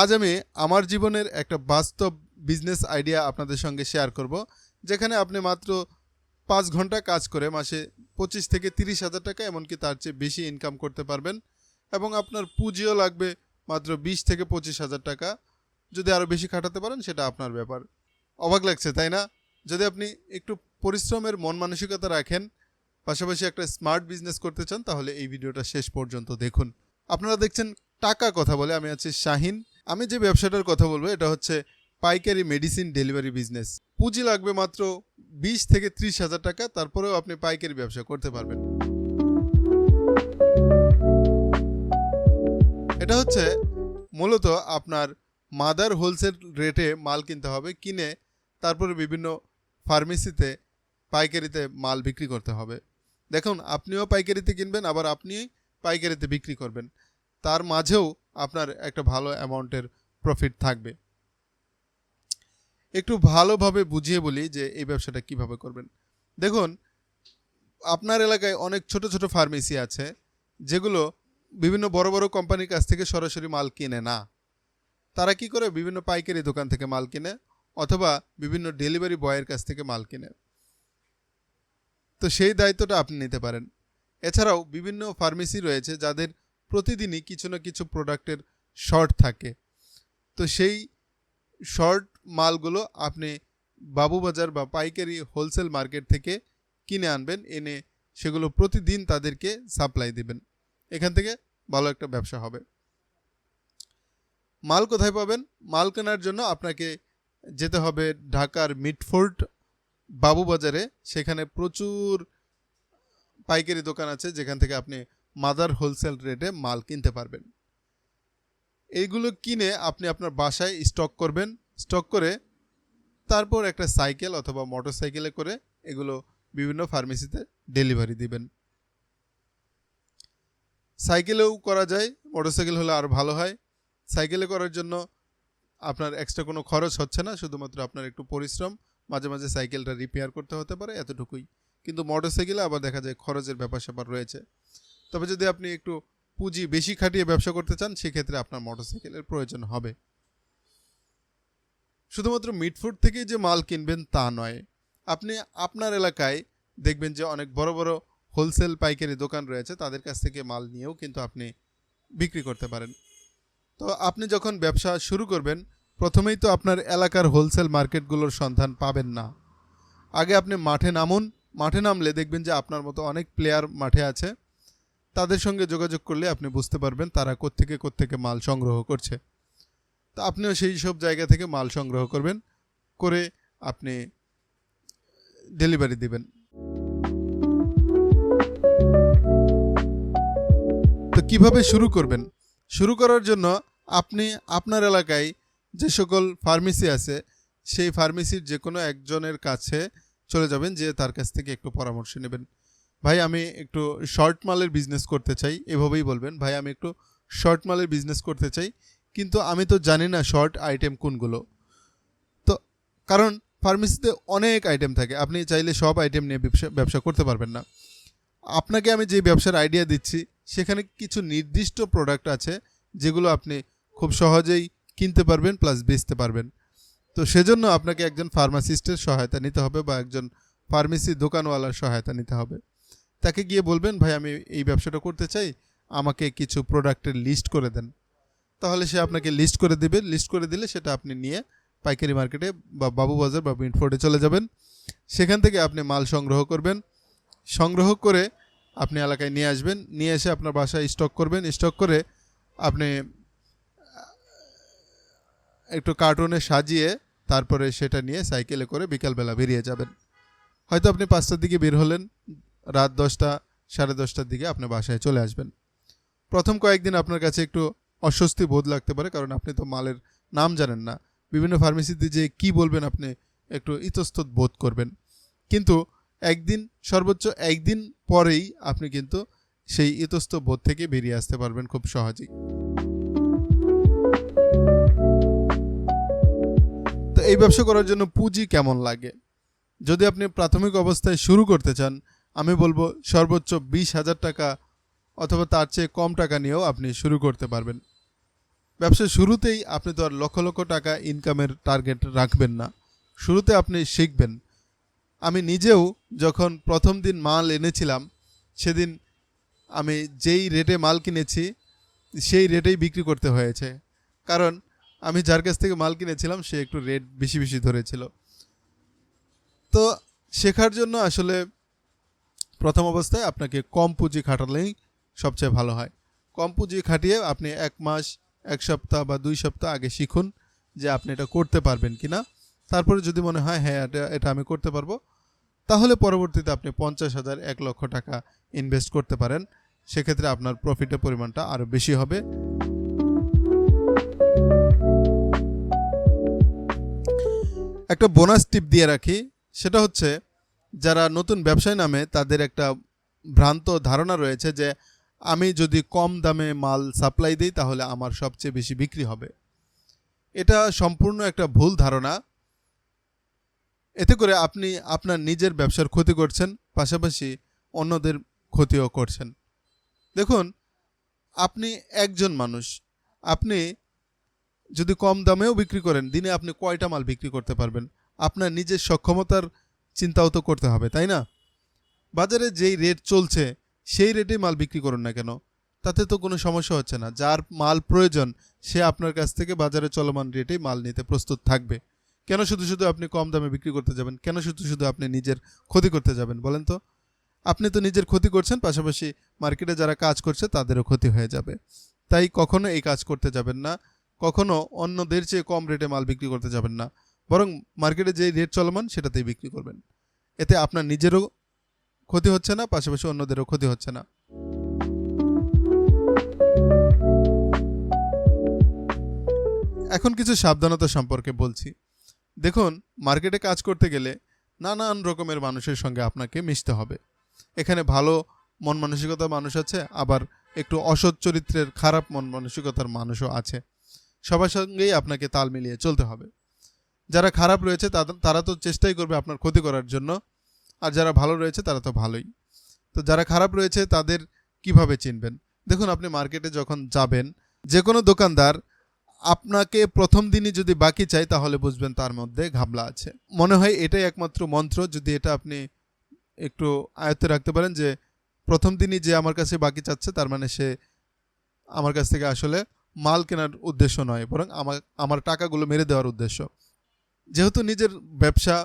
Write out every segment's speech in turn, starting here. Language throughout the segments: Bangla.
আজ আমি আমার জীবনের একটা বাস্তব বিজনেস আইডিয়া আপনাদের সঙ্গে শেয়ার করব, যেখানে আপনি মাত্র পাঁচ ঘণ্টা কাজ করে মাসে পঁচিশ থেকে তিরিশ হাজার টাকা, এমনকি তার চেয়ে বেশি ইনকাম করতে পারবেন। এবং আপনার পুঁজিও লাগবে মাত্র বিশ থেকে পঁচিশ হাজার টাকা। যদি আরও বেশি খাটাতে পারেন, সেটা আপনার ব্যাপার। অবাক লাগছে, তাই না? যদি আপনি একটু পরিশ্রমের মন মানসিকতা রাখেন, পাশাপাশি একটা স্মার্ট বিজনেস করতে চান, তাহলে এই ভিডিওটা শেষ পর্যন্ত দেখুন। আপনারা দেখছেন টাকা কথা বলে, আমি আছি শাহিন। আমি যে ব্যবসাটার কথা বলব, এটা হচ্ছে পাইকারি মেডিসিন ডেলিভারি বিজনেস পুঁজি লাগবে মাত্র বিশ থেকে ত্রিশ হাজার টাকা, তারপরেও আপনি পাইকারি ব্যবসা করতে পারবেন। এটা হচ্ছে মূলত আপনার মাদার হোলসেল রেটে মাল কিনতে হবে, কিনে তারপরে বিভিন্ন ফার্মেসিতে পাইকারিতে মাল বিক্রি করতে হবে। দেখুন, আপনিও পাইকারিতে কিনবেন, আবার আপনি পাইকারিতে বিক্রি করবেন। তার মাঝেও আপনার একটা ভালো অ্যামাউন্টের প্রফিট থাকবে। একটু ভালোভাবে বুঝিয়ে বলি যে এই ব্যবসাটা কীভাবে করবেন। দেখুন, আপনার এলাকায় অনেক ছোট ছোট ফার্মেসি আছে, যেগুলো বিভিন্ন বড় বড় কোম্পানির কাছ থেকে সরাসরি মাল কিনে না। তারা কি করে? বিভিন্ন পাইকারি দোকান থেকে মাল কিনে অথবা বিভিন্ন ডেলিভারি বয়ের কাছ থেকে মাল কিনে। তো সেই দায়িত্বটা আপনি নিতে পারেন। এছাড়াও বিভিন্ন ফার্মেসি রয়েছে যাদের প্রতিদিনই কিছু না কিছু প্রোডাক্টের শর্ট থাকে। তো সেই শর্ট মালগুলো আপনি বাবুবাজার বা পাইকারি হোলসেল মার্কেট থেকে কিনে আনবেন, এনে সেগুলো প্রতিদিন তাদেরকে সাপ্লাই দিবেন। এখান থেকে ভালো একটা ব্যবসা হবে। মাল কোথায় পাবেন? মাল কেনার জন্য আপনাকে যেতে হবে ঢাকার মিটফোর্ট বাবুবাজারে। সেখানে প্রচুর পাইকারি দোকান আছে, যেখান থেকে আপনি মাদার হোলসেল রেটে মাল কিনতে পারবেন। এইগুলো কিনে আপনি আপনার বাসায় স্টক করবেন, স্টক করে তারপর একটা সাইকেল অথবা মোটর সাইকেলে করে এগুলো বিভিন্ন ফার্মেসিতে ডেলিভারি দিবেন। সাইকেলেও করা যায়, মোটরসাইকেল হলে আর ভালো হয়। সাইকেলে করার জন্য আপনার এক্সট্রা কোনো খরচ হচ্ছে না, শুধুমাত্র আপনার একটু পরিশ্রম, মাঝে মাঝে সাইকেলটা রিপেয়ার করতে হতে পারে এতটুকুই। কিন্তু মোটরসাইকেলে আবার দেখা যায় খরচের ব্যাপার স্যাপার রয়েছে। তবে যদি আপনি একটু পুঁজি বেশি খাটিয়ে ব্যবসা করতে চান, সেক্ষেত্রে আপনার মোটরসাইকেলের প্রয়োজন হবে। শুধুমাত্র মিটফুড থেকে যে মাল কিনবেন তা নয়, আপনি আপনার এলাকায় দেখবেন যে অনেক বড় বড় হোলসেল পাইকারি দোকান রয়েছে, তাদের কাছ থেকে মাল নিয়েও কিন্তু আপনি বিক্রি করতে পারেন। তো আপনি যখন ব্যবসা শুরু করবেন, প্রথমেই তো আপনার এলাকার হোলসেল মার্কেটগুলোর সন্ধান পাবেন না। আগে আপনি মাঠে নামুন, মাঠে নামলে দেখবেন যে আপনার মতো অনেক প্লেয়ার মাঠে আছে। তাদের সঙ্গে যোগাযোগ করলে আপনি বুঝতে পারবেন তারা কোত্থেকে কোত্থেকে মাল সংগ্রহ করছে। তো আপনিও সেই সব জায়গা থেকে মাল সংগ্রহ করবেন, করে আপনি ডেলিভারি দিবেন। তো কীভাবে শুরু করবেন? শুরু করার জন্য আপনি আপনার এলাকায় যে সকল ফার্মেসি আছে, সেই ফার্মেসির যে কোনো একজনের কাছে চলে যাবেন যে তার কাছ থেকে একটু পরামর্শ নেবেন। ভাই, আমি একটু শর্ট মালের বিজনেস করতে চাই, এভাবেই বলবেন। ভাই, আমি একটু শর্ট মালের বিজনেস করতে চাই, কিন্তু আমি তো জানি না শর্ট আইটেম কোনগুলো। তো কারণ ফার্মেসিতে অনেক আইটেম থাকে, আপনি চাইলে সব আইটেম নিয়ে ব্যবসা ব্যবসা করতে পারবেন না। আপনাকে আমি যে ব্যবসার আইডিয়া দিচ্ছি, সেখানে কিছু নির্দিষ্ট প্রোডাক্ট আছে, যেগুলো আপনি খুব সহজেই কিনতে পারবেন প্লাস বেচতে পারবেন। তো সেজন্য আপনাকে একজন ফার্মাসিস্টের সহায়তা নিতে হবে, বা একজন ফার্মেসি দোকানওয়ালার সহায়তা নিতে হবে। তাকে গিয়ে বলবেন, ভাই, আমি এই ব্যবসাটা করতে চাই, আমাকে কিছু প্রোডাক্টের লিস্ট করে দেন। তাহলে সে আপনাকে লিস্ট করে দিবে। লিস্ট করে দিলে সেটা আপনি নিয়ে পাইকারি মার্কেটে বা বাবু বাজার বা মিনফোর্ডে চলে যাবেন। সেখান থেকে আপনি মাল সংগ্রহ করবেন। সংগ্রহ করে আপনি এলাকায় নিয়ে আসবেন। নিয়ে এসে আপনার বাসায় স্টক করবেন। স্টক করে আপনি একটু কার্টুনে সাজিয়ে তারপরে সেটা নিয়ে সাইকেলে করে বিকালবেলা বেরিয়ে যাবেন। হয়তো আপনি পাঁচটার দিকে বের হলেন। রাত দশটা, সাড়ে দশটার দিকে আপনি বাসায় চলে আসবেন। প্রথম কয়েকদিন আপনার কাছে একটু অস্বস্তি বোধ লাগতে পারে, কারণ আপনি তো মালের নাম জানেন না। বিভিন্ন ফার্মেসিতে যে কি বলবেন আপনি, একটু ইতস্তত বোধ করবেন। কিন্তু একদিন, সর্বোচ্চ একদিন পরেই আপনি কিন্তু সেই ইতস্ত বোধ থেকে বেরিয়ে আসতে পারবেন খুব সহজেই। তো এই ব্যবসা করার জন্য পুঁজি কেমন লাগে? যদি আপনি প্রাথমিক অবস্থায় শুরু করতে চান আমি বলব সর্বোচ্চ বিশ হাজার টাকা অথবা তার চেয়ে কম টাকা নিয়েও আপনি শুরু করতে পারবেন। ব্যবসা শুরুতেই আপনি তো আর লক্ষ লক্ষ টাকা ইনকামের টার্গেট রাখবেন না। শুরুতে আপনি শিখবেন। আমি নিজেও যখন প্রথম দিন মাল এনেছিলাম, সেদিন আমি যেই রেটে মাল কিনেছি, সেই রেটেই বিক্রি করতে হয়েছে। কারণ আমি যার কাছ থেকে মাল কিনেছিলাম, সে একটু রেট বেশি বেশি ধরেছিল। তো শেখার জন্য আসলে প্রথম অবস্থায় আপনাকে কম পুঁজি খাটালেই সবচেয়ে ভালো হয়। কম পুঁজি খাটিয়ে আপনি এক মাস, এক সপ্তাহ বা দুই সপ্তাহ আগে শিখুন যে আপনি এটা করতে পারবেন কি না তারপরে যদি মনে হয় হ্যাঁ এটা এটা আমি করতে পারব, তাহলে পরবর্তীতে আপনি পঞ্চাশ হাজার, এক লক্ষ টাকা ইনভেস্ট করতে পারেন। সেক্ষেত্রে আপনার প্রফিটের পরিমাণটা আরও বেশি হবে। একটা বোনাস টিপ দিয়ে রাখি, সেটা হচ্ছে যারা নতুন ব্যবসায় নামে তাদের একটা ভ্রান্ত ধারণা রয়েছে যে আমি যদি কম দামে মাল সাপ্লাই দিই তাহলে আমার সবচেয়ে বেশি বিক্রি হবে। এটা সম্পূর্ণ একটা ভুল ধারণা। এতে করে আপনি আপনার নিজের ব্যবসার ক্ষতি করছেন, পাশাপাশি অন্যদের ক্ষতিও করছেন। দেখুন, আপনি একজন মানুষ। আপনি যদি কম দামেও বিক্রি করেন, দিনে আপনি কয়টা মাল বিক্রি করতে পারবেন? আপনার নিজের সক্ষমতার চিন্তাও তো করতে হবে, তাই না? বাজারে যেই রেট চলছে, সেই রেটেই মাল বিক্রি করুন না কেন? তাতে তো কোনো সমস্যা হচ্ছে না। যার মাল প্রয়োজন, সে আপনার কাছ থেকে বাজারে চলমান রেটেই মাল নিতে প্রস্তুত থাকবে। কেন শুধু শুধু আপনি কম দামে বিক্রি করতে যাবেন? কেন শুধু শুধু আপনি নিজের ক্ষতি করতে যাবেন? বলেন তো। আপনি তো নিজের ক্ষতি করছেন, পাশাপাশি মার্কেটে যারা কাজ করছে, তাদেরও ক্ষতি হয়ে যাবে। তাই কখনো এই কাজ করতে যাবেন না। কখনো অন্যদের চেয়ে কম রেটে মাল বিক্রি করতে যাবেন না। বরং মার্কেটে যে রেট চলমান সেটাতেই বিক্রি করবেন। এতে আপনার নিজেরও ক্ষতি হচ্ছে না, পাশাপাশি অন্যদেরও ক্ষতি হচ্ছে না। এখন কিছু সাবধানতা সম্পর্কে বলছি। দেখুন মার্কেটে কাজ করতে গেলে নানান রকমের মানুষের সঙ্গে আপনাকে মিশতে হবে। এখানে ভালো মন মানসিকতার মানুষ আছে, আবার একটু অসৎ চরিত্রের খারাপ মন মানসিকতার মানুষও আছে। সবার সঙ্গেই আপনাকে তাল মিলিয়ে চলতে হবে। যারা খারাপ রয়েছে তারা তো চেষ্টাই করবে আপনার ক্ষতি করার জন্য। আর যারা ভালো রয়েছে, তারা তো ভালোই। তো যারা খারাপ রয়েছে, তাদের কীভাবে চিনবেন? দেখুন, আপনি মার্কেটে যখন যাবেন যে কোনো দোকানদার আপনাকে প্রথম দিনই যদি বাকি চাই তাহলে বুঝবেন তার মধ্যে ঘাবলা আছে। মনে হয় এটাই একমাত্র মন্ত্র, যদি এটা আপনি একটু আয়ত্তে রাখতে পারেন যে, প্রথম দিনই যে আমার কাছে বাকি চাচ্ছে, তার মানে সে আমার কাছ থেকে আসলে মাল কেনার উদ্দেশ্য নয়, বরং আমার আমার টাকাগুলো মেরে দেওয়ার উদ্দেশ্য। যেহেতু নিজের ব্যবসা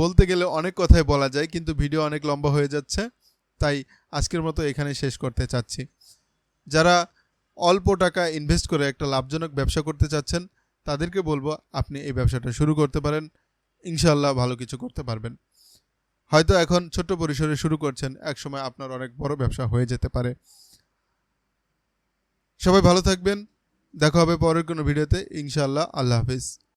বলতে গেলে অনেক কথাই বলা যায়, কিন্তু ভিডিও অনেক লম্বা হয়ে যাচ্ছে, তাই আজকের মতো এখানে শেষ করতে চাচ্ছি। যারা অল্প টাকা ইনভেস্ট করে একটা লাভজনক ব্যবসা করতে চাচ্ছেন, তাদেরকে বলব আপনি এই ব্যবসাটা শুরু করতে পারেন ইনশাল্লাহ ভালো কিছু করতে পারবেন। হয়তো এখন ছোট্ট পরিসরে শুরু করছেন, একসময় আপনার অনেক বড় ব্যবসা হয়ে যেতে পারে। সবাই ভালো থাকবেন, দেখা হবে পরের কোনো ভিডিওতে ইনশাল্লাহ আল্লাহ হাফিজ।